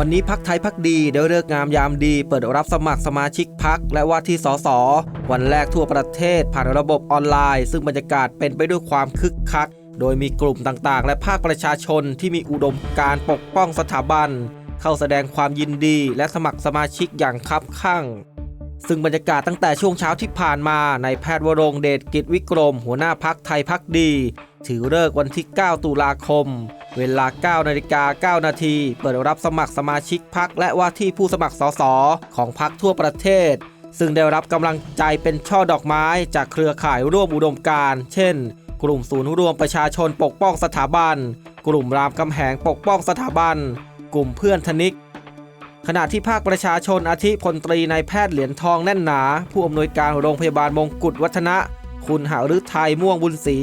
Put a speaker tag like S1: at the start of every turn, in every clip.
S1: วันนี้พักไทยพักดีได้เลิกงามยามดีเปิดรับสมัครสมาชิกพักและว่าที่สสวันแรกทั่วประเทศผ่านระบบออนไลน์ ซึ่งบรรยากาศเป็นไปด้วยความคึกคัก โดยมีกลุ่มต่างๆ และภาคประชาชนที่มีอุดมการปกป้องสถาบัน เข้าแสดงความยินดีและสมัครสมาชิกอย่างคับคั่ง ซึ่งบรรยากาศตั้งแต่ช่วงเช้าที่ผ่านมาในแพทย์วรงเดชกิจวิกรม หัวหน้าพักไทยพักดี ถือเลิกษ์วันที่ 9 ตุลาคม เวลา 9 นาฬิกา 9 นาที เปิดรับสมัครสมาชิกพักและว่าที่ผู้สมัครสสของพักทั่วประเทศ ซึ่งได้รับกำลังใจเป็นช่อดอกไม้จากเครือข่ายร่วมอุดมการเช่น กลุ่มศูนย์รวมประชาชนปกป้องสถาบัน กลุ่มรามคำแหงปกป้องสถาบัน กลุ่มเพื่อนธนิก ขณะที่ภาคประชาชนอาทิพลตรีนายแพทย์เหรียญทองแน่นหนา ผู้อำนวยการโรงพยาบาลมงกุฎวัฒนะ คุณหาฤทัยม่วงบุญศรี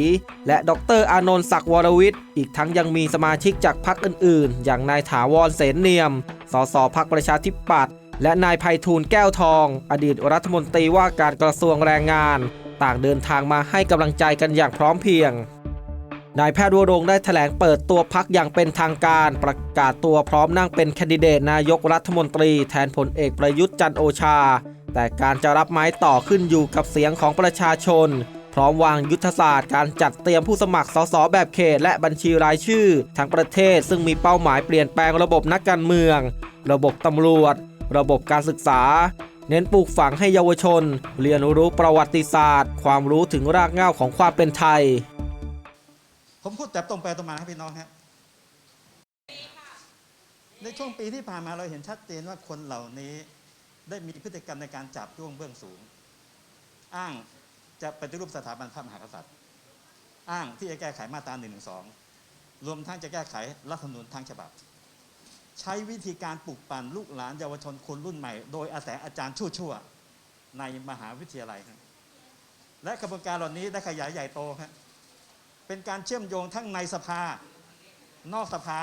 S1: และดรอานนท์ศักดิ์วรวิทย์อีกทั้งยังมีสมาชิกจากพรรคอื่น ๆ อย่างนายถาวรเสนเนียม สสพักประชาธิปัตย์และนายไพฑูรย์แก้วทอง อดีตรัฐมนตรีว่าการกระทรวงแรงงาน ต่างเดินทางมาให้กำลังใจกันอย่างพร้อมเพรียง นายแพทย์วรงได้แถลงเปิดตัวพักอย่างเป็นทางการประกาศตัวพร้อมนั่งเป็นแคนดิเดตนายกรัฐมนตรีแทนพลเอกประยุทธ์จันโอชา แต่การจะรับไม้ต่อขึ้นอยู่กับเสียงของประชาชน พร้อมวางยุทธศาสตร์การจัดเตรียมผู้สมัครสสแบบเขตและบัญชีรายชื่อ ทั้งประเทศซึ่งมีเป้าหมายเปลี่ยนแปลงระบบนักการเมือง ระบบตำรวจ ระบบการศึกษา เน้นปลูกฝังให้เยาวชน เรียนรู้ประวัติศาสตร์ ความรู้ถึงรากเหง้าของความเป็นไทย
S2: ผมพูดแต่ตรงไปตรงมาครับพี่น้องครับในช่วงปีที่ผ่านมาเราเห็นชัดเจนว่าคนเหล่านี้ได้มีพฤติกรรมในการจับจ้วงเบื้องสูง อ้างจะปฏิรูปสถาบันพระมหากษัตริย์ อ้างที่จะแก้ไขมาตรา1นึรวมทั้งจะแก้ไขรัฐธรรมนูญทั้งฉบับ ใช้วิธีการปลุกปั่นลูกหลานเยาวชนคนรุ่นใหม่ โดยอาศัยอาจารย์ชั่วๆในมหาวิทยาลัยครับและกระบวนการเหล่านี้ได้ขยายใหญ่โตครับ เป็นการเชื่อมโยงทั้งในสภา นอกสภา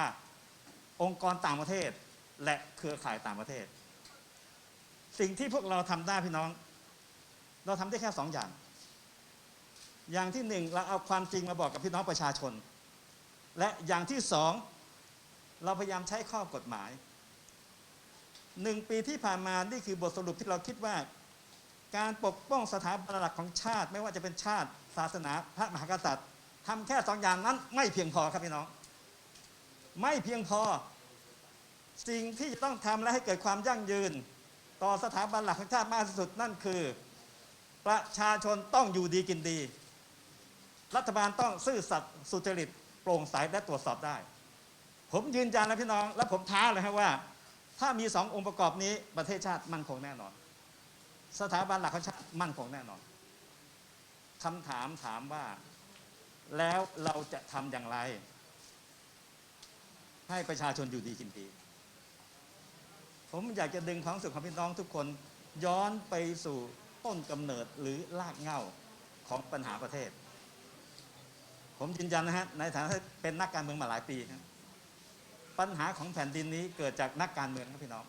S2: องค์กรต่างประเทศ และเครือข่ายต่างประเทศ สิ่งที่พวกเราทำได้พี่น้อง เราทำได้แค่สองอย่าง อย่างที่หนึ่งเราเอาความจริงมาบอกกับพี่น้องประชาชน และอย่างที่สองเราพยายามใช้ข้อกฎหมายหนึ่งปีที่ผ่านมานี่คือบทสรุปที่เราคิดว่า การปกป้องสถาบันหลักของชาติ ไม่ว่าจะเป็นชาติ ศาสนาพระมหากษัตริย์ ทำแค่สองอย่างนั้นไม่เพียงพอครับพี่น้อง ไม่เพียงพอ สิ่งที่จะต้องทำและให้เกิดความยั่งยืน ต่อสถาบันหลักของชาติมากที่สุดนั่นคือ ประชาชนต้องอยู่ดีกินดี รัฐบาลต้องซื่อสัตย์สุจริตโปร่งใสและตรวจสอบได้ ผมยืนยันนะพี่น้อง และผมท้าเลยครับว่า ถ้ามีสององค์ประกอบนี้ประเทศชาติมั่นคงแน่นอน สถาบันหลักของชาติมั่นคงแน่นอนคำถามถามว่า แล้วเราจะทำอย่างไร ให้ประชาชนอยู่ดีกินดีผมอยากจะดึงความสุขของพี่น้องทุกคนย้อนไปสู่ต้นกำเนิดหรือรากเหง้าของปัญหาประเทศ ผมยืนยันนะฮะในฐานะเป็นนักการเมืองมาหลายปีครับปัญหาของแผ่นดินนี้เกิดจากนักการเมืองครับพี่น้อง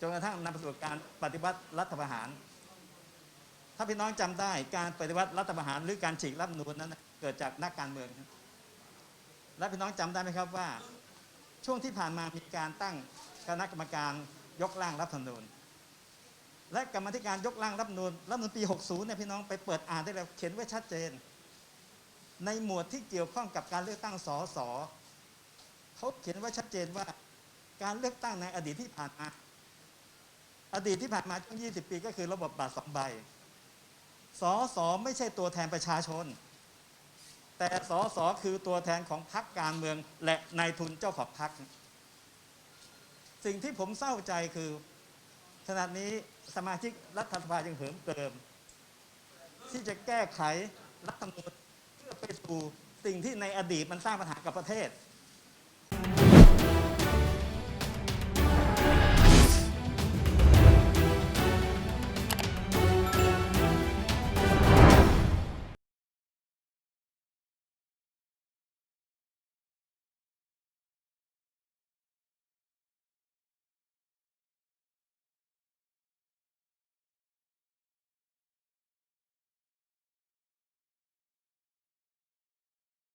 S2: จนกระทั่งนำไปสู่การปฏิวัติรัฐประหาร ถ้าพี่น้องจำได้การปฏิวัติรัฐประหารหรือการฉีกรัฐมนูญนั้น เกิดจากนักการเมืองครับและพี่น้องจำได้ไหมครับว่า ช่วงที่ผ่านมามีการตั้งคณะกรรมการยกร่างรัฐธรรมนูญและกรรมธิการยกร่างรัฐธรรมนูญรัฐธรรมนูญปี 60 เนี่ยพี่น้องไปเปิดอ่านได้แล้วเขียนไว้ชัดเจน ในหมวดที่เกี่ยวข้องกับการเลือกตั้งสสเขาเขียนไว้ชัดเจนว่า การเลือกตั้งในอดีตที่ผ่านมา อดีตที่ผ่านมาช่วง 20 ปี ก็คือระบบบัตรสองใบ สอสอไม่ใช่ตัวแทนประชาชน แต่สอสอคือตัวแทนของพรรคการเมืองและนายทุนเจ้าของพรรคสิ่งที่ผมเศร้าใจคือขณะนี้สมาชิกรัฐสภายังเหิมเกิม ที่จะแก้ไขรัฐธรรมนูญเพื่อไปสู่สิ่งที่ในอดีตมันสร้างปัญหากับประเทศ